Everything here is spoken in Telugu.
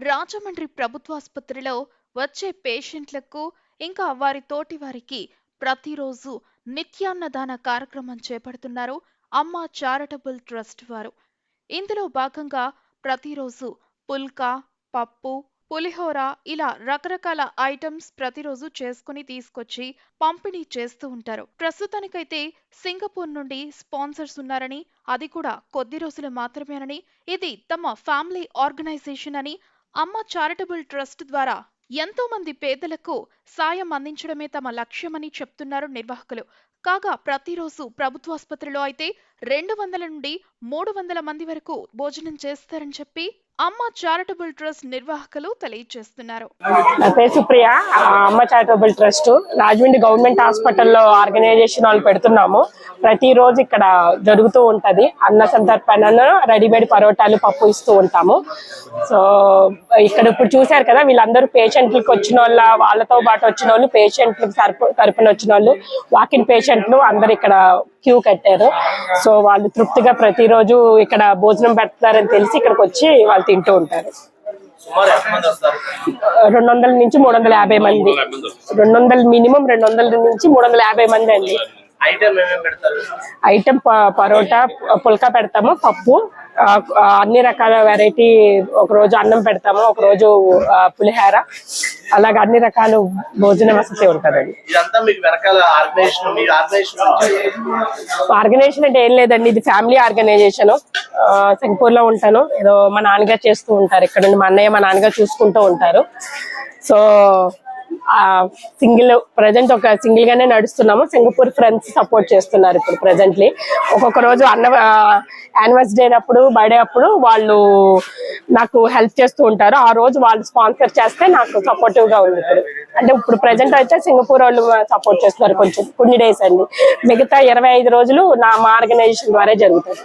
రాజమండ్రి ప్రభుత్వాసుపత్రిలో వచ్చే పేషెంట్లకు ఇంకా వారి తోటి వారికి ప్రతిరోజు నిత్యాన్నదాన కార్యక్రమం చేపడుతున్నారు అమ్మ చారిటబుల్ ట్రస్ట్ వారు. ఇందులో భాగంగా ప్రతిరోజు పుల్కా పప్పు పులిహోర ఇలా రకరకాల ఐటమ్స్ ప్రతిరోజు చేసుకుని తీసుకొచ్చి పంపిణీ చేస్తూ ఉంటారు. ప్రస్తుతానికైతే సింగపూర్ నుండి స్పాన్సర్స్ ఉన్నారని అది కూడా కొద్ది రోజులు మాత్రమేనని ఇది తమ ఫ్యామిలీ ఆర్గనైజేషన్ అని అమ్మ చారిటబుల్ ట్రస్ట్ ద్వారా ఎంతో మంది పేదలకు సాయం అందించడమే తమ లక్ష్యమని చెప్తున్నారు నిర్వాహకులు. కాగా ప్రతిరోజు ప్రభుత్వాసుపత్రిలో అయితే రెండు వందల నుండి మూడు వందల మంది వరకు భోజనం చేస్తారని చెప్పి అమ్మ చారిటబుల్ ట్రస్ట్ నిర్వాహకులు తెలియజేస్తున్నారు. నా పేరు Supriya. Amma charitable trust. Rajahmundry government హాస్పిటల్లో ఆర్గనైజేషన్ వాళ్ళు పెడుతున్నాము. ప్రతిరోజు ఇక్కడ జరుగుతూ ఉంటది. అన్న సందర్భాన రెడీమేడ్ పరోటాలు పప్పు ఇస్తూ ఉంటాము. సో ఇక్కడ ఇప్పుడు చూశారు కదా వీళ్ళందరూ పేషెంట్లకు వచ్చిన వాళ్ళ వాళ్ళతో పాటు వచ్చిన వాళ్ళు పేషెంట్లకు తరపు తరపున వచ్చిన వాళ్ళు వాకిన్ పేషెంట్లు అందరు ఇక్కడ క్యూ కట్టారు. సో వాళ్ళు తృప్తిగా ప్రతిరోజు ఇక్కడ భోజనం పెడతారని తెలిసి ఇక్కడికి వచ్చి వాళ్ళు తింటూ ఉంటారు. రెండు వందల నుంచి మూడు వందల యాభై మంది. రెండు వందల మినిమం రెండు వందల నుంచి మూడు వందల యాభై మంది అండి. ఐటమ్ పరోటా పుల్కా పెడతాము పప్పు అన్ని రకాల వెరైటీ. ఒక రోజు అన్నం పెడతాము ఒక రోజు పులిహోర. అలాగే అన్ని రకాల భోజన వసతి ఉంటుందండి. ఆర్గనైజేషన్ అంటే ఏం లేదండి. ఇది ఫ్యామిలీ ఆర్గనైజేషన్. సింగపూర్లో ఉంటాను. ఏదో మా నాన్నగారు చేస్తూ ఉంటారు. ఇక్కడ నుండి మా అన్నయ్య మా నాన్నగారు చూసుకుంటూ ఉంటారు. సో సింగిల్ ప్రజెంట్ ఒక సింగిల్ గానే నడుస్తున్నాము. సింగపూర్ ఫ్రెండ్స్ సపోర్ట్ చేస్తున్నారు ఇప్పుడు ప్రజెంట్లీ ఒక్కొక్క రోజు అన్న యానివర్స్ డే అప్పుడు బర్త్డే అప్పుడు వాళ్ళు నాకు హెల్ప్ చేస్తూ ఉంటారు. ఆ రోజు వాళ్ళు స్పాన్సర్ చేస్తే నాకు సపోర్టివ్గా ఉంది ఇప్పుడు. అంటే ఇప్పుడు ప్రజెంట్ అయితే సింగపూర్ వాళ్ళు సపోర్ట్ చేస్తున్నారు కొంచెం. కొన్ని డేస్ అండి. మిగతా ఇరవై ఐదు రోజులు నా మా ఆర్గనైజేషన్ ద్వారా జరుగుతుంది.